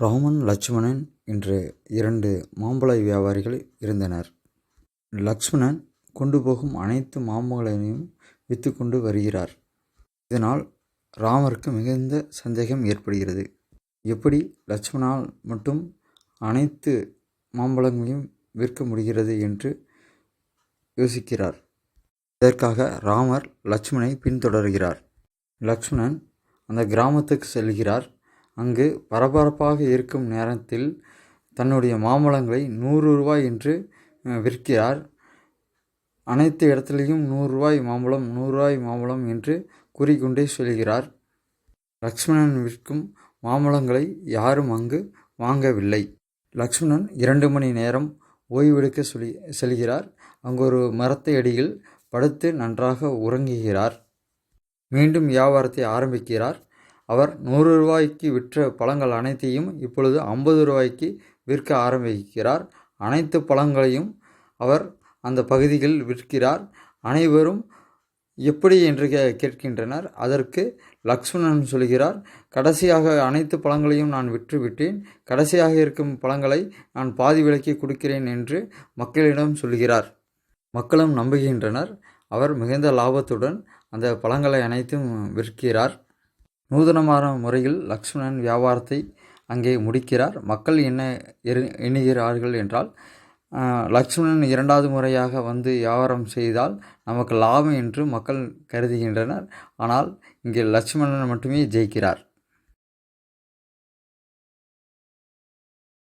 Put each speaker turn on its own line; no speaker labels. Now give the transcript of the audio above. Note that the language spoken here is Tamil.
ராமன் லட்சுமணன் என்று இரண்டு மாம்பழ வியாபாரிகள் இருந்தனர். லக்ஷ்மணன் கொண்டு போகும் அனைத்து மாம்பழங்களையும் விற்றுக் கொண்டு வருகிறார். இதனால் ராமருக்கு மிகுந்த சந்தேகம் ஏற்படுகிறது. எப்படி லட்சுமணனால் மட்டும் அனைத்து மாம்பழங்களையும் விற்க முடிகிறது என்று யோசிக்கிறார். இதற்காக ராமர் லட்சுமணனை பின்தொடர்கிறார். லக்ஷ்மணன் அந்த கிராமத்துக்கு செல்கிறார். அங்கு பரபரப்பாக இருக்கும் நேரத்தில் தன்னுடைய மாம்பழங்களை நூறு ரூபாய் என்று விற்கிறார். அனைத்து இடத்துலையும் நூறு ரூபாய் மாம்பழம் நூறுரூவாய் மாம்பழம் என்று கூறிக்கொண்டே செல்கிறார். லக்ஷ்மணன் விற்கும் மாம்பழங்களை யாரும் அங்கு வாங்கவில்லை. லக்ஷ்மணன் இரண்டு மணி நேரம் ஓய்வெடுக்க சொல்லி செல்கிறார். அங்கு ஒரு மரத்தை அடியில் படுத்து நன்றாக உறங்குகிறார். மீண்டும் வியாபாரத்தை ஆரம்பிக்கிறார். அவர் நூறு ரூபாய்க்கு விற்ற பழங்கள் அனைத்தையும் இப்பொழுது ஐம்பது ரூபாய்க்கு விற்க ஆரம்பிக்கிறார். அனைத்து பழங்களையும் அவர் அந்த பகுதியில் விற்கிறார். அனைவரும் எப்படி என்று கே கேட்கின்றனர். அதற்கு லக்ஷ்மணன் சொல்கிறார் கடைசியாக அனைத்து பழங்களையும் நான் விற்று விட்டேன். கடைசியாக இருக்கும் பழங்களை நான் பாதி விலைக்கு கொடுக்கிறேன் என்று மக்களிடம் சொல்கிறார். மக்களும் நம்புகின்றனர். அவர் மிகுந்த லாபத்துடன் அந்த பழங்களை அனைத்தும் விற்கிறார். நூதனமான முறையில் லக்ஷ்மணன் வியாபாரத்தை அங்கே முடிக்கிறார். மக்கள் என்ன எண்ணுகிறார்கள் என்றால் லக்ஷ்மணன் இரண்டாவது முறையாக வந்து வியாபாரம் செய்தால் நமக்கு லாபம் என்று மக்கள் கருதுகின்றனர். ஆனால் இங்கே லட்சுமணன் மட்டுமே ஜெயிக்கிறார்.